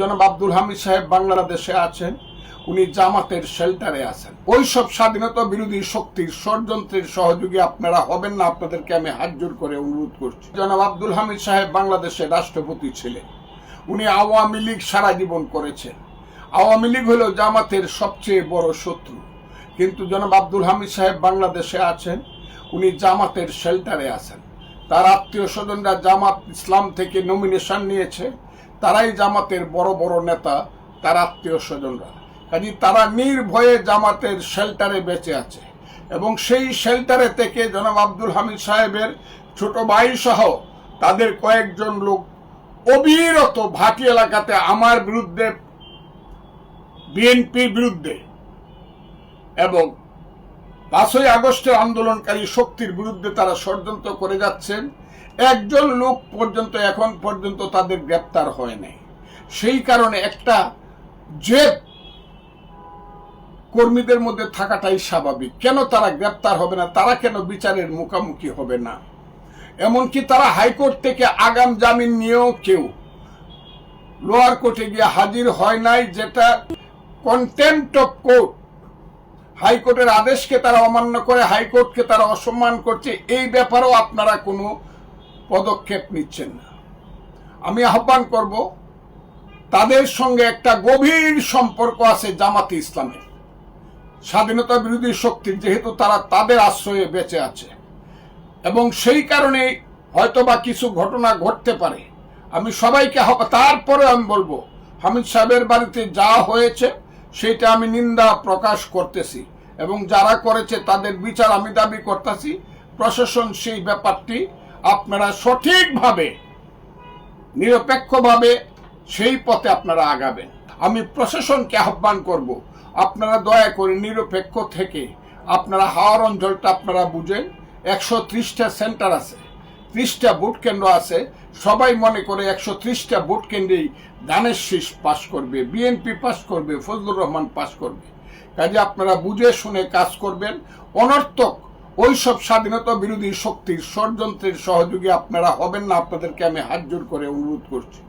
জনাব আব্দুল হামিদ সাহেব বাংলাদেশে আছেন, উনি জামাতের শেল্টারে আছেন। ওই সব স্বাধীনতা বিরোধী শক্তির ষড়যন্ত্রের সহযোগী আপনারা হবেন না, আপনাদেরকে আমি হাত জোর করে অনুরোধ করছি। জনাব আব্দুল হামিদ সাহেব বাংলাদেশের রাষ্ট্রপতি ছিলেন। উনি আওয়ামী লীগ সারা জীবন করেছেন। আওয়ামী লীগ হল জামাতের সবচেয়ে বড় শত্রু। কিন্তু জনাব আব্দুল হামিদ সাহেব বাংলাদেশে আছেন, উনি জামাতের শেল্টারে আছেন। তার আত্মীয় স্বজনরা জামাত ইসলাম থেকে নমিনেশন নিয়েছে। তারাই জামাতের বড় বড় নেতা, তার আত্মীয় স্বজনরা। কাজে তারা নির্ভয়ে জামাতের শেল্টারে বেঁচে আছে। এবং সেই শেল্টারে থেকে জনাব আব্দুল হামিদ সাহেবের ছোট ভাই সহ তাদের কয়েকজন লোক অবিরত ভাটি এলাকাতে আমার বিরুদ্ধে, বিএনপির বিরুদ্ধে এবং পাঁচই আগস্টের আন্দোলনকারী শক্তির বিরুদ্ধে তারা ষড়যন্ত্র করে যাচ্ছেন। একজন লোক পর্যন্ত এখন পর্যন্ত তাদের গ্রেপ্তার হয় নাই। সেই কারণে একটা জেদ কর্মীদের মধ্যে থাকাটাই স্বাভাবিক। কেন তারা গ্রেপ্তার হবে না? তারা কেন বিচারের মুখোমুখি হবে না? এমনকি তারা হাইকোর্ট থেকে আগাম জামিন নিয়েও কেউ লোয়ার কোর্টে গিয়ে হাজির হয় নাই, যেটা কন্টেম্পট অফ কোর্ট হাইকোর্টের আদেশকে তারা অমান্য করে, হাইকোর্টকে তারা অসম্মান করছে, এই ব্যাপারেও আপনারা কোনো পদক্ষেপ নিচ্ছেন না। আমি আহ্বান করব, তাদের সঙ্গে একটা গভীর সম্পর্ক আছে জামাতে ইসলামের। স্বাধীনতা বিরোধী শক্তির, যেহেতু তারা তাদের আশ্রয়ে বেঁচে আছে। এবং সেই কারণে হয়তোবা কিছু ঘটনা ঘটতে পারে। আমি সবাইকে তারপরে আমি বলব, হামিদ সাহেবের বাড়িতে যা হয়েছে সেটা আমি নিন্দা প্রকাশ করতেছি। এবং যারা করেছে তাদের বিচার আমি দাবি করতেছি। প্রশাসন সেই ব্যাপারটি আপনারা সঠিকভাবে, নিরপেক্ষভাবে সেই পথে আপনারা আগাবেন। আমি প্রশাসনকে আহ্বান করব, আপনারা দয়া করে নিরপেক্ষ থেকে আপনারা হাওয়ার অঞ্চলটা আপনারা বুঝেন। একশো ত্রিশটা সেন্টার আছে, ত্রিশটা ভোট কেন্দ্র আছে সবাই মনে করে একশো ত্রিশটা ভোট কেন্দ্রেই দানের শীষ পাশ করবে, বিএনপি পাশ করবে, ফজলুর রহমান পাশ করবে। কাজে আপনারা বুঝে শুনে কাজ করবেন। অনর্থক ওই সব স্বাধীনতা বিরোধী শক্তির ষড়যন্ত্রের সহযোগী আপনারা হবেন না, আপনাদেরকে আমি হাত জোর করে অনুরোধ করছি।